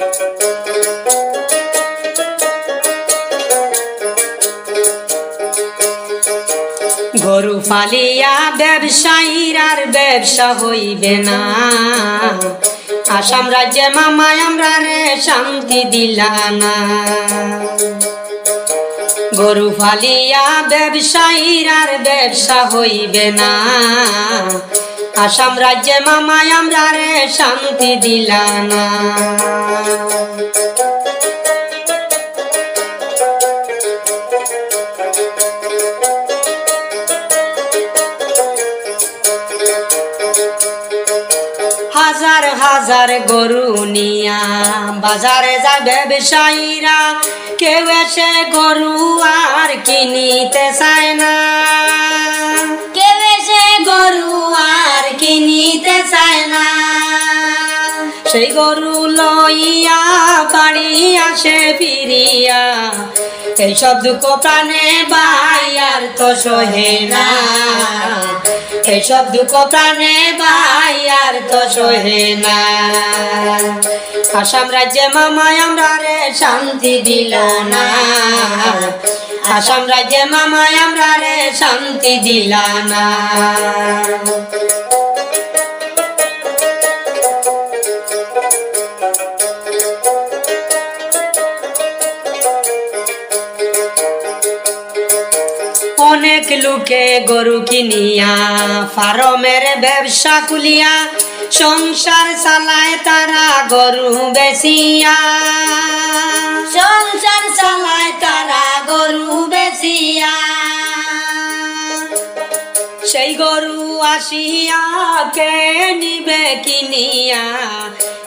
গরু পালিয়া ব্যবসায়ীর আর ব্যবসা হইবে না। আসাম রাজ্যে মামায় আমরা রে শান্তি দিলা না। গরু ফালিয়া ব্যবসায়ীর আর ব্যবসা হইবে না। আসাম রাজ্যে মামায় আমরা রে শান্তি দিলা না। হাজার হাজার গরু নিয়া বাজারে যায় ব্যবসায়ীরা কেউ এসে গরু আর কিনিতে চায় না। কেউ সেই গরু লইয়া বাড়ি আসে ফিরিয়া। এইসব দুঃখ প্রাণে বাই আর তো সহে না। এইসব দুঃখ প্রাণে বাই আর তো সহে না। আসাম রাজ্যে মামায় আমরা রে শান্তি দিল না। আসাম রাজ্যে মামায় আমরা রে শান্তি দিল না। অনেক লোকে গরু কিনিয়া ফার্মের ব্যবসা খুলিয়া সংসার চালায় তারা গরু বেচিয়া। সংসার চালায় তারা গরু বেচিয়া। সেই গরু আসিয়া কে নিবে কিনিয়া?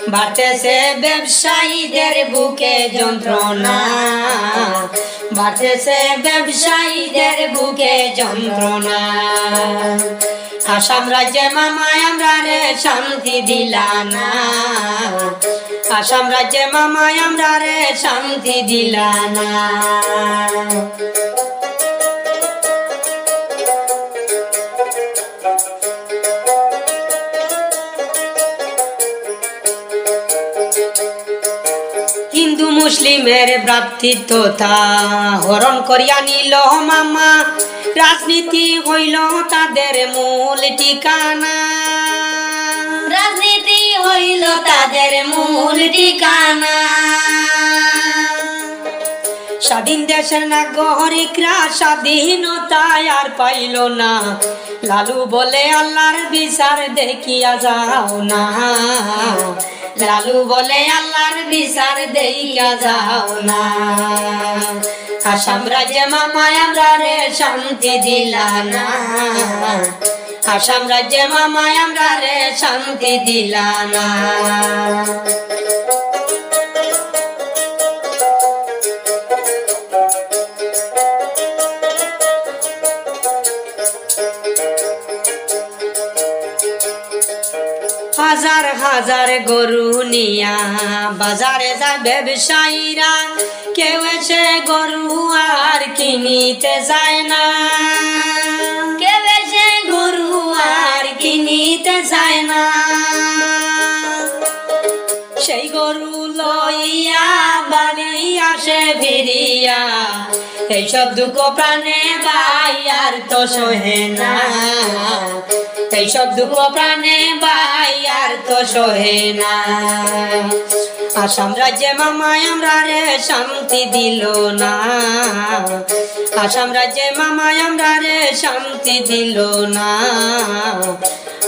বাড়তেছে ব্যবসায়ীদের বুকে যন্ত্রণা। বাড়তেছে ব্যবসায়ীদের বুকে যন্ত্রণা। আসাম রাজ্যে মামায় আমরা রে শান্তি দিলা না। আসাম রাজ্যে মামায় আমরা রে শান্তি দিলা না। হিন্দু মুসলিমের ভ্রাতৃত্বতা হরণ করিয়া নিল মামা রাজনীতি হইল তাদের মূল ঠিকানা। রাজনীতি হইল তাদের মূল ঠিকানা। স্বাধীন দেশের নাগরিকরা স্বাধীনতায় আর পাইল না। লালু বলে আল্লাহর বিচার দেখিয়া যাও না। লালু বলে, আল্লাহর বিচার দেইয়া যাও না। আসাম রাজ্যে মামায় আমরা রে শান্তি দিলা না। আসাম রাজ্যে মামায় আমরা রে শান্তি দিলা না। হাজার হাজার গরু নিয়া। বাজারে যায় ব্যবসায়ীরা, কেউ এসে গরু আর কিনিতে যায় না। কেউ এসে গরু আর কিনিতে যায় না। সেই গরু লইয়া বাড়ি আসে ফিরিয়া। এইসব দুঃখ প্রাণে বাই আর তো সহে না। এইসব দুঃখ প্রাণে বাই আর তো সহে না। আসাম রাজ্যে মামায় আমরা রে শান্তি দিল না। আসাম রাজ্যে মামায় আমরা রে শান্তি দিল না।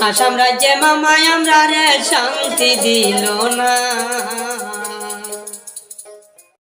আসাম রাজ্যে মামায় আমরা রে শান্তি দিল না।